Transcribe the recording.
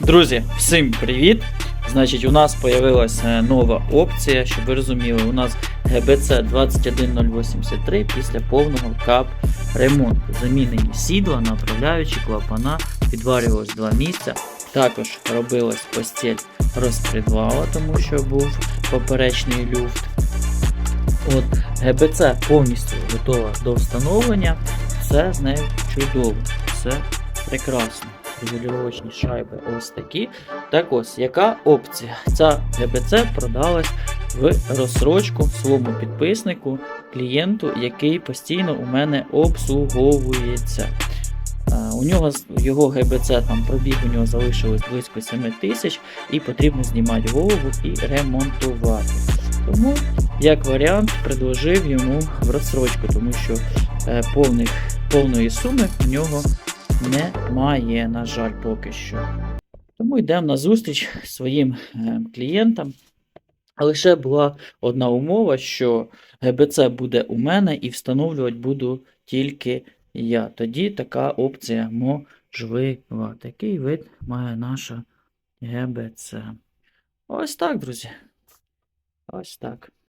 Друзі, всім привіт! Значить, у нас з'явилася нова опція, щоб ви розуміли, у нас GBC 21083 після повного кап ремонту. Замінені сідла, направляючі клапана, підварювалось два місця. Також робилась постіль розпредвала, тому що був поперечний люфт. От ГБЦ повністю готова до встановлення. Все з нею чудово, все прекрасно. Регулювачні шайби ось такі. Так ось, яка опція? Ця ГБЦ продалась в розсрочку своєму підписнику, клієнту, який постійно у мене обслуговується. У нього його ГБЦ там пробіг у нього залишилось близько 7 тисяч і потрібно знімати голову і ремонтувати. Тому, як варіант, предложив йому в розсрочку, тому що е, повних, повної суми в нього немає, на жаль, поки що. Тому йдемо на зустріч своїм е, клієнтам. Лише була одна умова, що ГБЦ буде у мене і встановлювати буду тільки я. Тоді така опція можлива. Такий вид має наша ГБЦ. Ось так, друзі. Ось так.